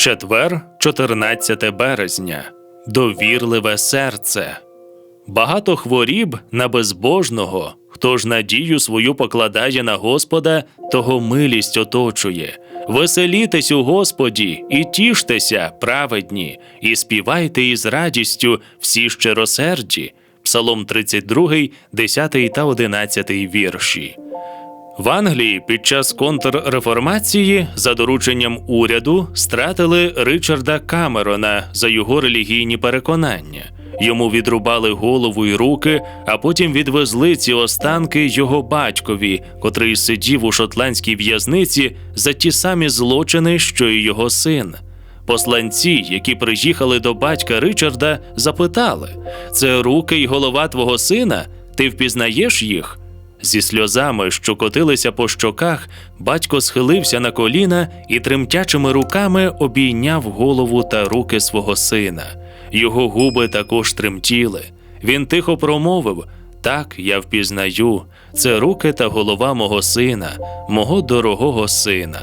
Четвер, 14 березня. Довірливе серце. Багато хворіб на безбожного. Хто ж надію свою покладає на Господа, того милість оточує. Веселітесь у Господі і тіштеся, праведні, і співайте із радістю всі щиросерді. Псалом 32, 10 та 11 вірші. В Англії під час контрреформації за дорученням уряду стратили Ричарда Камерона за його релігійні переконання. Йому відрубали голову й руки, а потім відвезли ці останки його батькові, котрий сидів у шотландській в'язниці за ті самі злочини, що й його син. Посланці, які приїхали до батька Ричарда, запитали: це руки й голова твого сина? Ти впізнаєш їх? Зі сльозами, що котилися по щоках, батько схилився на коліна і тремтячими руками обійняв голову та руки свого сина. Його губи також тремтіли. Він тихо промовив: Так, я впізнаю, це руки та голова мого сина, мого дорогого сина.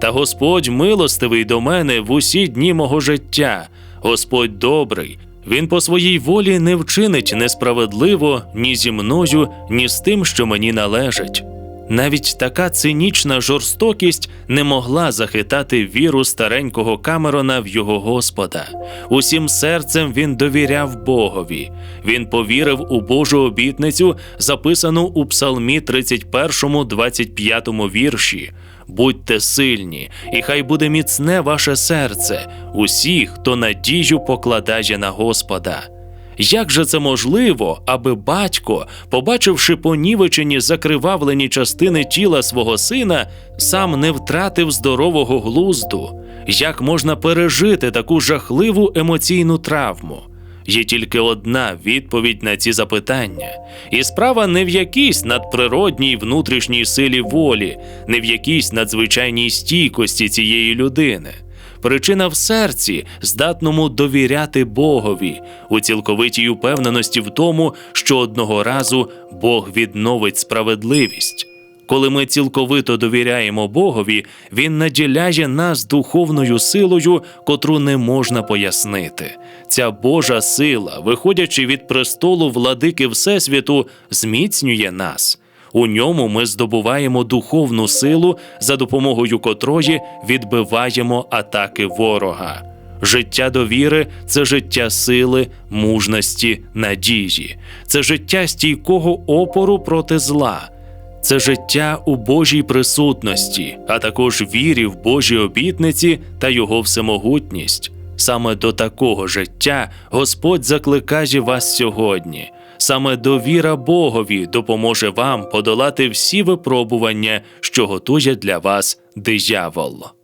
Та Господь милостивий до мене в усі дні мого життя. Господь добрий. Він по своїй волі не вчинить несправедливо ні зі мною, ні з тим, що мені належить. Навіть така цинічна жорстокість не могла захитати віру старенького Камерона в його Господа. Усім серцем він довіряв Богові. Він повірив у Божу обітницю, записану у Псалмі 31, 25 вірші. Будьте сильні, і хай буде міцне ваше серце, усі, хто надію покладає на Господа. Як же це можливо, аби батько, побачивши понівечені закривавлені частини тіла свого сина, сам не втратив здорового глузду? Як можна пережити таку жахливу емоційну травму? Є тільки одна відповідь на ці запитання, і справа не в якійсь надприродній внутрішній силі волі, не в якійсь надзвичайній стійкості цієї людини. Причина в серці, здатному довіряти Богові, у цілковитій упевненості в тому, що одного разу Бог відновить справедливість. Коли ми цілковито довіряємо Богові, Він наділяє нас духовною силою, котру не можна пояснити. Ця Божа сила, виходячи від престолу владики Всесвіту, зміцнює нас. У ньому ми здобуваємо духовну силу, за допомогою котрої відбиваємо атаки ворога. Життя довіри це життя сили, мужності, надії, це життя стійкого опору проти зла. Це життя у Божій присутності, а також вірі в Божі обітниці та Його всемогутність. Саме до такого життя Господь закликає вас сьогодні. Саме довіра Богові допоможе вам подолати всі випробування, що готує для вас диявол.